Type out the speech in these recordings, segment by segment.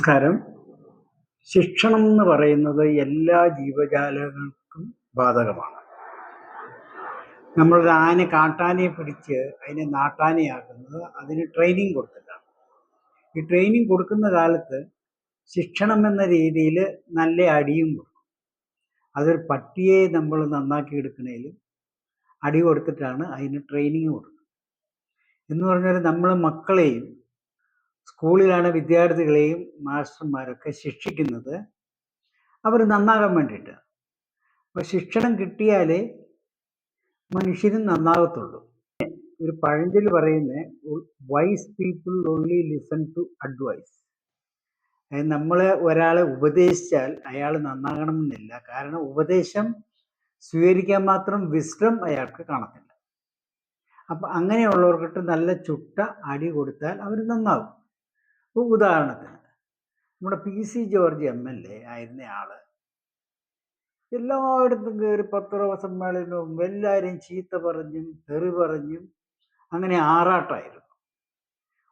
നമസ്കാരം. ശിക്ഷണം എന്ന് പറയുന്നത് എല്ലാ ജീവജാലങ്ങൾക്കും ബാധകമാണ്. നമ്മളൊരു ആന കാട്ടാനയെ പിടിച്ച് അതിനെ നാട്ടാനയാക്കുന്നത് അതിന് ട്രെയിനിങ് കൊടുത്തിട്ടാണ്. ഈ ട്രെയിനിങ് കൊടുക്കുന്ന കാലത്ത് ശിക്ഷണം എന്ന രീതിയിൽ നല്ല അടിയും കൊടുക്കും. അതൊരു പട്ടിയെ നമ്മൾ നന്നാക്കി എടുക്കണേൽ അടി കൊടുത്തിട്ടാണ് അതിന് ട്രെയിനിങ് കൊടുക്കുന്നത്. എന്ന് പറഞ്ഞാൽ നമ്മൾ മക്കളെയും സ്കൂളിലാണ് വിദ്യാർത്ഥികളെയും മാസ്റ്റർമാരൊക്കെ ശിക്ഷിക്കുന്നത്. അവർ നന്നാകാൻ വേണ്ടിയിട്ട്. അപ്പോൾ ശിക്ഷണം കിട്ടിയാലേ മനുഷ്യരും നന്നാകത്തുള്ളൂ ഒരു പഴഞ്ചൊൽ പറയുന്നത് wise people only listen to advice നമ്മൾ ഒരാളെ ഉപദേശിച്ചാൽ അയാൾ നന്നാകണമെന്നില്ല. കാരണം ഉപദേശം സ്വീകരിക്കാൻ മാത്രം വിസ്ഡം അയാൾക്ക് കാണത്തില്ല. അപ്പം അങ്ങനെയുള്ളവർക്കിട്ട് നല്ല ചുട്ട അടി കൊടുത്താൽ അവർ ഇപ്പോൾ ഉദാഹരണത്തിന് നമ്മുടെ P C George M L A ആയിരുന്ന ആൾ എല്ലായിടത്തും കയറി പത്രവ സമ്മേളനവും എല്ലാവരെയും ചീത്ത പറഞ്ഞും തെറി പറഞ്ഞും അങ്ങനെ ആറാട്ടായിരുന്നു.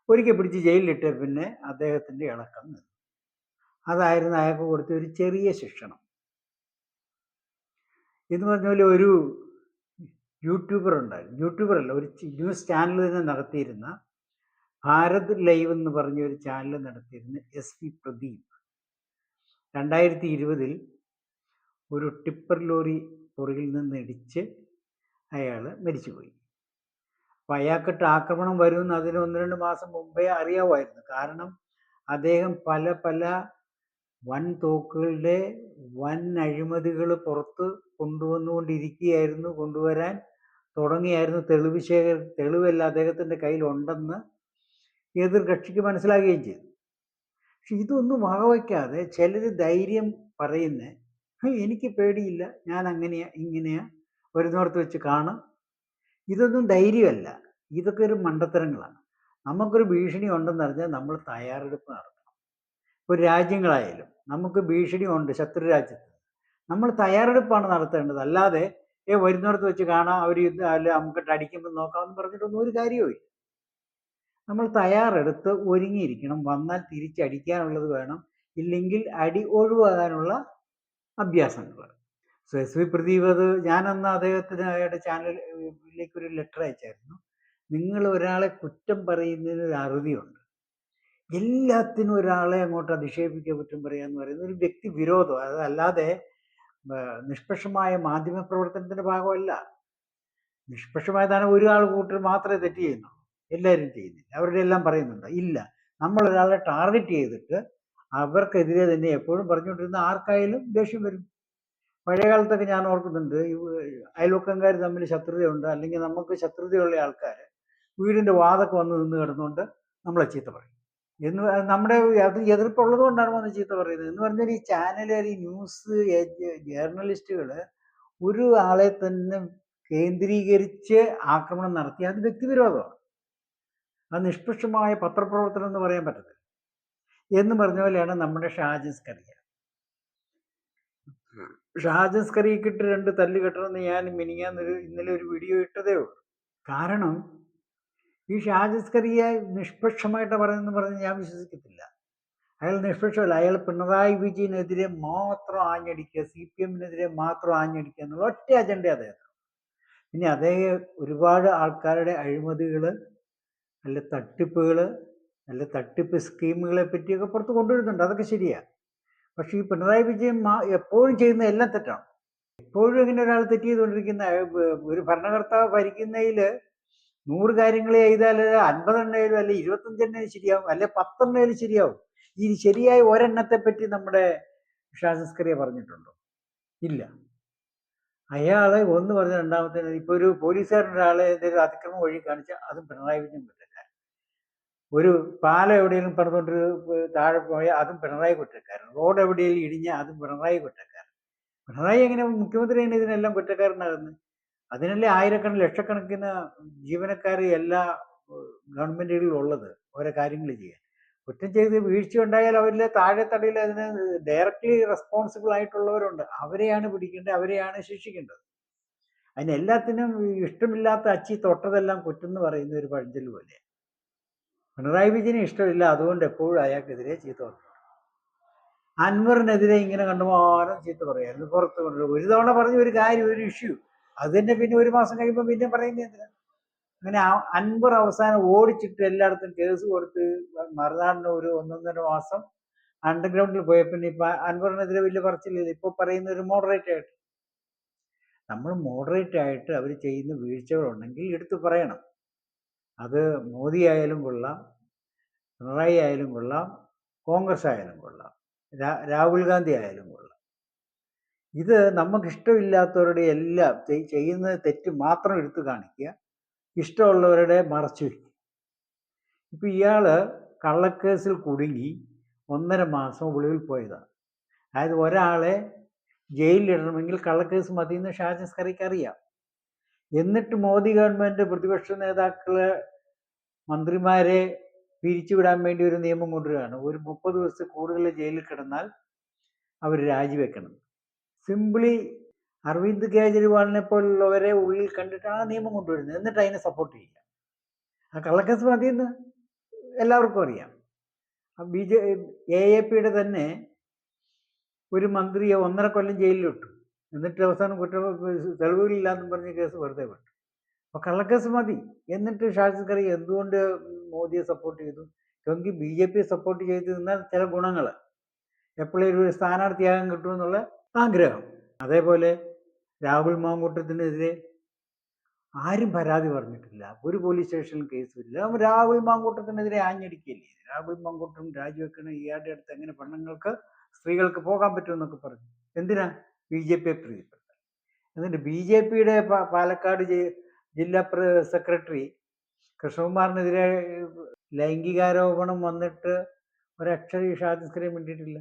ഒരിക്കൽ പിടിച്ച് ജയിലിലിട്ട പിന്നെ അദ്ദേഹത്തിന്റെ ഇളക്കം നിന്നു. അതായിരുന്നു അയാൾക്ക് കൊടുത്ത ഒരു ചെറിയ ശിക്ഷണം. എന്ന് പറഞ്ഞ പോലെ ഒരു യൂട്യൂബർ ഉണ്ടായിരുന്നു. യൂട്യൂബർ അല്ല ഒരു ന്യൂസ് ചാനൽ തന്നെ നടത്തിയിരുന്ന ഭാരത് ലൈവ് എന്ന് പറഞ്ഞ ഒരു ചാനൽ നടത്തിയിരുന്ന എസ് പി പ്രദീപ്. രണ്ടായിരത്തി ഇരുപതിൽ ഒരു ടിപ്പർ ലോറി പുറകിൽ നിന്ന് ഇടിച്ച് അയാൾ മരിച്ചുപോയി. അപ്പം അയാൾക്കിട്ട് ആക്രമണം വരുമെന്ന് അതിന് ഒന്ന് രണ്ട് മാസം മുമ്പേ അറിയാമായിരുന്നു. കാരണം അദ്ദേഹം പല പല വൻ തോക്കുകളുടെ വൻ അഴിമതികൾ പുറത്ത് കൊണ്ടുവന്നുകൊണ്ടിരിക്കുകയായിരുന്നു. കൊണ്ടുവരാൻ തുടങ്ങിയായിരുന്നു തെളിവ് ശേഖര തെളിവല്ല അദ്ദേഹത്തിന്റെ കയ്യിലുണ്ടെന്ന് എതിർ കക്ഷിക്ക് മനസ്സിലാകുകയും ചെയ്തു. പക്ഷെ ഇതൊന്നും വകവയ്ക്കാതെ ചിലർ ധൈര്യം പറയുന്ന എനിക്ക് പേടിയില്ല ഞാൻ അങ്ങനെയാ ഇങ്ങനെയാ വരുന്നോടത്ത് വെച്ച് കാണാം. ഇതൊന്നും ധൈര്യമല്ല. ഇതൊക്കെ ഒരു മണ്ടത്തരങ്ങളാണ്. നമുക്കൊരു ഭീഷണി ഉണ്ടെന്ന് അറിഞ്ഞാൽ നമ്മൾ തയ്യാറെടുപ്പ് നടത്തണം. ഇപ്പോൾ രാജ്യങ്ങളായാലും നമുക്ക് ഭീഷണി ഉണ്ട് ശത്രു രാജ്യത്ത്. നമ്മൾ തയ്യാറെടുപ്പാണ് നടത്തേണ്ടത്. അല്ലാതെ ഏ വരുന്നിടത്ത് വെച്ച് കാണാം അവർ യുദ്ധം അല്ല നമുക്കിട്ട് അടിക്കുമ്പോൾ നോക്കാമെന്ന് പറഞ്ഞിട്ടൊന്നും ഒരു കാര്യവും നമ്മൾ തയ്യാറെടുത്ത് ഒരുങ്ങിയിരിക്കണം. വന്നാൽ തിരിച്ചടിക്കാനുള്ളത് വേണം. ഇല്ലെങ്കിൽ അടി ഒഴിവാകാനുള്ള അഭ്യാസങ്ങൾ. സോ എസ് വി പ്രദീപ് അത് ഞാനന്ന് അദ്ദേഹത്തിന് അയാളുടെ ചാനലിലേക്ക് ഒരു ലെറ്റർ അയച്ചായിരുന്നു. നിങ്ങൾ ഒരാളെ കുറ്റം പറയുന്നതിന് ഒരു അറുതിയുണ്ട്. എല്ലാത്തിനും ഒരാളെ അങ്ങോട്ട് അധിക്ഷേപിക്കുക കുറ്റം പറയുക എന്ന് പറയുന്നത് ഒരു വ്യക്തി വിരോധം. അതല്ലാതെ നിഷ്പക്ഷമായ മാധ്യമ പ്രവർത്തനത്തിന്റെ ഭാഗമല്ല നിഷ്പക്ഷമായതാണ് ഒരാൾ കൂട്ടർ മാത്രമേ തെറ്റ് ചെയ്യുന്നുള്ളൂ. എല്ലാവരും ചെയ്യുന്നില്ല. അവരുടെ എല്ലാം പറയുന്നുണ്ട്. ഇല്ല. നമ്മൾ ഒരാളെ ടാർഗറ്റ് ചെയ്തിട്ട് അവർക്കെതിരെ തന്നെ എപ്പോഴും പറഞ്ഞുകൊണ്ടിരുന്ന ആർക്കായാലും ദേഷ്യം വരും. പഴയ കാലത്തൊക്കെ ഞാൻ ഓർക്കുന്നുണ്ട് അയൽവക്കംകാർ തമ്മിൽ ശത്രുതയുണ്ട് അല്ലെങ്കിൽ നമുക്ക് ശത്രുതയുള്ള ആൾക്കാർ വീടിന്റെ വാതൊക്കെ വന്ന് നിന്ന് കിടന്നുകൊണ്ട് നമ്മളെ ചീത്ത പറയും. എന്ന് നമ്മുടെ അത് എതിർപ്പുള്ളത് കൊണ്ടാണ് വന്ന് ചീത്ത പറയുന്നത്. എന്ന് പറഞ്ഞാൽ ഈ ചാനലുകാർ ഈ ന്യൂസ് ജേർണലിസ്റ്റുകൾ ഒരു ആളെ തന്നെ കേന്ദ്രീകരിച്ച് ആക്രമണം നടത്തി അത് വ്യക്തിവിരോധമാണ്. അത് നിഷ്പക്ഷമായ പത്രപ്രവർത്തനം എന്ന് പറയാൻ പറ്റത്തില്ല. എന്ന് പറഞ്ഞ പോലെയാണ് നമ്മുടെ ഷാജൻസ് കറിയ ഷാജൻസ് കറിയിക്കിട്ട് രണ്ട് തല്ല് കെട്ടണമെന്ന് ഞാൻ മിനിങ്ങാന്നൊരു ഇന്നലെ ഒരു വീഡിയോ ഇട്ടതേ ഉള്ളൂ. കാരണം ഈ ഷാജൻസ് കറിയ നിഷ്പക്ഷമായിട്ട് പറയുന്നു പറഞ്ഞ് ഞാൻ വിശ്വസിക്കത്തില്ല. അയാൾ നിഷ്പക്ഷമല്ല. അയാൾ പിണറായി വിജയനെതിരെ മാത്രം ആഞ്ഞടിക്കുക സി പി എമ്മിനെതിരെ മാത്രം ആഞ്ഞടിക്കുക എന്നുള്ള ഒറ്റ അജണ്ട അദ്ദേഹം. പിന്നെ അദ്ദേഹം ഒരുപാട് ആൾക്കാരുടെ അഴിമതികൾ അല്ല തട്ടിപ്പുകൾ അല്ല തട്ടിപ്പ് സ്കീമുകളെ പറ്റിയൊക്കെ പുറത്ത് കൊണ്ടുവരുന്നുണ്ട്. അതൊക്കെ ശരിയാണ് പക്ഷേ ഈ പിണറായി വിജയൻ എപ്പോഴും ചെയ്യുന്ന എല്ലാം തെറ്റാണ്. എപ്പോഴും ഇങ്ങനെ ഒരാൾ തെറ്റ് ചെയ്തുകൊണ്ടിരിക്കുന്ന ഒരു ഭരണകർത്താവ് ഭരിക്കുന്നതിൽ നൂറ് കാര്യങ്ങൾ ചെയ്താൽ അൻപതെണ്ണയിലും അല്ലെ ഇരുപത്തഞ്ചെണ്ണയിലും ശരിയാവും അല്ലെ പത്തെണ്ണയിലും ശരിയാവും. ഈ ശരിയായ ഒരെണ്ണത്തെ പറ്റി നമ്മുടെ ഷാസസ്കറിയ പറഞ്ഞിട്ടുണ്ടോ? ഇല്ല. അയാളെ ഒന്ന് പറഞ്ഞ രണ്ടാമത്തെ ഇപ്പൊ ഒരു പോലീസുകാരൻ ഒരാളെ എന്തെങ്കിലും അതിക്രമം വഴി കാണിച്ചാൽ അതും പിണറായി വിജയൻ കുറ്റക്കാരൻ ഒരു പാലം എവിടെയെങ്കിലും പറഞ്ഞുകൊണ്ട് താഴെ പോയാൽ അതും പിണറായി കുറ്റക്കാരൻ. റോഡ് എവിടെയെങ്കിലും ഇടിഞ്ഞാൽ അതും പിണറായി കുറ്റക്കാരൻ. പിണറായി എങ്ങനെ മുഖ്യമന്ത്രിയാണ് ഇതിനെല്ലാം കുറ്റക്കാരനാകുന്നത് അതിനല്ലേ ആയിരക്കണക്കിന് ലക്ഷക്കണക്കിന് ജീവനക്കാർ എല്ലാ ഗവൺമെന്റുകളിലും ഉള്ളത് ഓരോ കാര്യങ്ങൾ ചെയ്യാൻ. കുറ്റം ചെയ്ത് വീഴ്ച ഉണ്ടായാൽ അവരിലെ താഴെ തടയിൽ അതിന് ഡയറക്റ്റ്ലി റെസ്പോൺസിബിൾ ആയിട്ടുള്ളവരുണ്ട്. അവരെയാണ് പിടിക്കേണ്ടത് അവരെയാണ് ശിക്ഷിക്കേണ്ടത്. അതിനെല്ലാത്തിനും ഇഷ്ടമില്ലാത്ത അച്ചി തൊട്ടതെല്ലാം കുറ്റം എന്ന് പറയുന്ന ഒരു പഴഞ്ചൊല്ല് പിണറായി വിജയന് ഇഷ്ടമില്ല അതുകൊണ്ട് എപ്പോഴും അയാൾക്കെതിരെ ചീത്ത പറഞ്ഞു അൻവറിനെതിരെ ഇങ്ങനെ കണ്ടുമാനം ചീത്ത പറയായിരുന്നു പുറത്ത് കൊണ്ടുവരും. ഒരു തവണ പറഞ്ഞ ഒരു കാര്യം ഒരു ഇഷ്യൂ അത് തന്നെ പിന്നെ ഒരു മാസം കഴിയുമ്പോൾ പിന്നെ പറയുന്നത് എന്തിനാ? അങ്ങനെ അൻവർ അവസാനം ഓടിച്ചിട്ട് എല്ലായിടത്തും കേസ് കൊടുത്ത് മറുനാടിന് ഒരു ഒന്നൊന്നര മാസം അണ്ടർഗ്രൗണ്ടിൽ പോയ പിന്നെ ഇപ്പൊ അൻവറിനെതിരെ വലിയ പറച്ചില്ല ഇപ്പൊ പറയുന്ന ഒരു മോഡറേറ്റ് ആയിട്ട്. നമ്മൾ മോഡറേറ്റ് ആയിട്ട് അവർ ചെയ്യുന്ന വീഴ്ചകളുണ്ടെങ്കിൽ എടുത്തു പറയണം. അത് മോദി ആയാലും കൊള്ളാം പിണറായി ആയാലും കൊള്ളാം കോൺഗ്രസ് ആയാലും കൊള്ളാം രാഹുൽ ഗാന്ധി ആയാലും കൊള്ളാം. ഇത് നമുക്കിഷ്ടമില്ലാത്തവരുടെ എല്ലാം ചെയ്യുന്ന തെറ്റ് മാത്രം എടുത്തു കാണിക്കുക ഇഷ്ടമുള്ളവരുടെ മറച്ചു വയ്ക്കുക. ഇപ്പം ഇയാൾ കള്ളക്കേസിൽ കുടുങ്ങി ഒന്നര മാസം ഒളിവിൽ പോയതാണ് അതായത് ഒരാളെ ജയിലിലിടണമെങ്കിൽ കള്ളക്കേസ് മതിയെന്ന് ഷാജൻ സ്കറിക്ക് അറിയാം. എന്നിട്ട് മോദി ഗവൺമെന്റ് പ്രതിപക്ഷ നേതാക്കളെ മന്ത്രിമാരെ പിരിച്ചുവിടാൻ വേണ്ടി ഒരു നിയമം കൊണ്ടുവരികയാണ്. ഒരു മുപ്പത് ദിവസത്തിൽ കൂടുതൽ ജയിലിൽ കിടന്നാൽ അവർ രാജിവെക്കണം. സിംപ്ലി അരവിന്ദ് കേജ്രിവാളിനെ പോലുള്ളവരെ ഉള്ളിൽ കണ്ടിട്ട് ആ നിയമം കൊണ്ടുവരുന്നത്. എന്നിട്ട് അതിനെ സപ്പോർട്ട് ചെയ്യുക. ആ കള്ളക്കേസ് മതിയെന്ന് എല്ലാവർക്കും അറിയാം. ബി ജെ എ എ പിയുടെ തന്നെ ഒരു മന്ത്രിയെ ഒന്നര കൊല്ലം ജയിലിലിട്ടു എന്നിട്ട് അവസാനം കുറ്റ തെളിവുകളില്ലാന്നും പറഞ്ഞ കേസ് വെറുതെ വിട്ടു. അപ്പൊ കള്ളക്കേസ് മതി. എന്നിട്ട് ഷാജി കറി എന്തുകൊണ്ട് മോദിയെ സപ്പോർട്ട് ചെയ്തു? എങ്കിൽ ബി ജെ പിയെ സപ്പോർട്ട് ചെയ്ത് നിന്നാൽ ചില ഗുണങ്ങൾ. എപ്പോഴും ഒരു സ്ഥാനാർത്ഥിയാകാൻ കിട്ടുമെന്നുള്ള ആഗ്രഹം. അതേപോലെ രാഹുൽ മാങ്കൂട്ടത്തിനെതിരെ ആരും പരാതി പറഞ്ഞിട്ടില്ല. ഒരു പോലീസ് സ്റ്റേഷനിൽ കേസുമില്ല അവൻ രാഹുൽ മാങ്കൂട്ടത്തിനെതിരെ ആഞ്ഞടിക്കില്ലേ? രാഹുൽ മാങ്കൂട്ടം രാജിവെക്കണം ഇയാളുടെ അടുത്ത് എങ്ങനെ പെണ്ണുങ്ങൾക്ക് സ്ത്രീകൾക്ക് പോകാൻ പറ്റുമെന്നൊക്കെ പറഞ്ഞു. എന്തിനാ? ബി ജെ പിയെ പ്രീതിപ്പെടുത്താൻ എന്നിട്ട് ബി ജെ പിയുടെ പാലക്കാട് ജില്ലാ സെക്രട്ടറി കൃഷ്ണകുമാറിനെതിരെ ലൈംഗികാരോപണം വന്നിട്ട് ഒരക്ഷരം ഷാജിസ്കരെ വേണ്ടിയിട്ടില്ല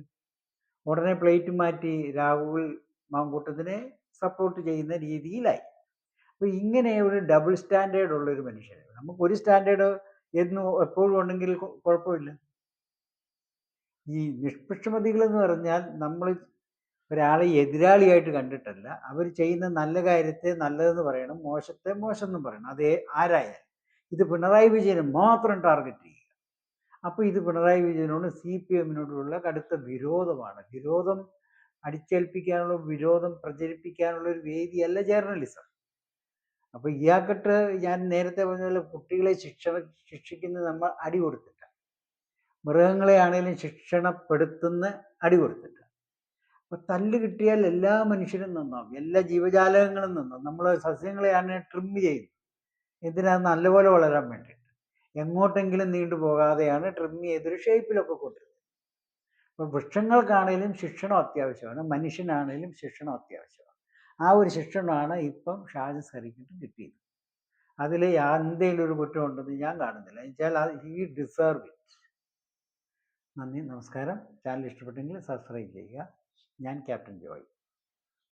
ഉടനെ പ്ലേറ്റ് മാറ്റി രാഹുൽ മാങ്കൂട്ടത്തിനെ സപ്പോർട്ട് ചെയ്യുന്ന രീതിയിലായി. അപ്പോൾ ഇങ്ങനെ ഒരു ഡബിൾ സ്റ്റാൻഡേർഡ് ഉള്ളൊരു മനുഷ്യൻ നമുക്ക് ഒരു സ്റ്റാൻഡേർഡ് എന്നും എപ്പോഴും ഉണ്ടെങ്കിൽ കുഴപ്പമില്ല. ഈ നിഷ്പക്ഷമതികൾ എന്ന് പറഞ്ഞാൽ നമ്മൾ ഒരാളെ എതിരാളിയായിട്ട് കണ്ടിട്ടല്ല. അവർ ചെയ്യുന്ന നല്ല കാര്യത്തെ നല്ലതെന്ന് പറയണം മോശത്തെ മോശം എന്നും പറയണം. അത് ആരായാലും. ഇത് പിണറായി വിജയനെ മാത്രം ടാർഗറ്റ് ചെയ്യുക. അപ്പോൾ ഇത് പിണറായി വിജയനോട് സി പി എമ്മിനോടുള്ള കടുത്ത വിരോധമാണ്. വിരോധം അടിച്ചേൽപ്പിക്കാനുള്ള വിരോധം പ്രചരിപ്പിക്കാനുള്ള ഒരു വേദിയല്ല ജേർണലിസം. അപ്പോൾ ഇയാൾക്കിട്ട് ഞാൻ നേരത്തെ പറഞ്ഞ പോലെ കുട്ടികളെ ശിക്ഷ ശിക്ഷിക്കുന്നത് നമ്മൾ അടി കൊടുത്തിട്ട് മൃഗങ്ങളെ ആണെങ്കിലും ശിക്ഷണപ്പെടുത്തുന്ന അടി കൊടുത്തിട്ട് അപ്പൊ തല്ല് കിട്ടിയാൽ എല്ലാ മനുഷ്യരും നന്നാവും. എല്ലാ ജീവജാലകങ്ങളും നന്നാവും. നമ്മൾ സസ്യങ്ങളെയാണ് ട്രിം ചെയ്യുന്നത്. എന്തിനാ? നല്ലപോലെ വളരാൻ വേണ്ടിയിട്ട്. എങ്ങോട്ടെങ്കിലും നീണ്ടു പോകാതെയാണ് ട്രിം ചെയ്തൊരു ഷേപ്പിലൊക്കെ കൊണ്ടുവരുന്നത്. അപ്പൊ വൃക്ഷങ്ങൾക്കാണേലും ശിക്ഷണം അത്യാവശ്യമാണ്. മനുഷ്യനാണേലും ശിക്ഷണം അത്യാവശ്യമാണ്. ആ ഒരു ശിക്ഷണമാണ് ഇപ്പം ഷാജി സറിക്കിട്ട് കിട്ടിയത്. അതിൽ എന്തെങ്കിലും ഒരു കുറ്റം ഉണ്ടെന്ന് ഞാൻ കാണുന്നില്ല. എന്നുവെച്ചാൽ ഈ ഡിസേർവ് ഇറ്റ് നന്ദി നമസ്കാരം. ചാനൽ ഇഷ്ടപ്പെട്ടെങ്കിൽ സബ്സ്ക്രൈബ് ചെയ്യുക. ഞാൻ ക്യാപ്റ്റൻ ജോയ്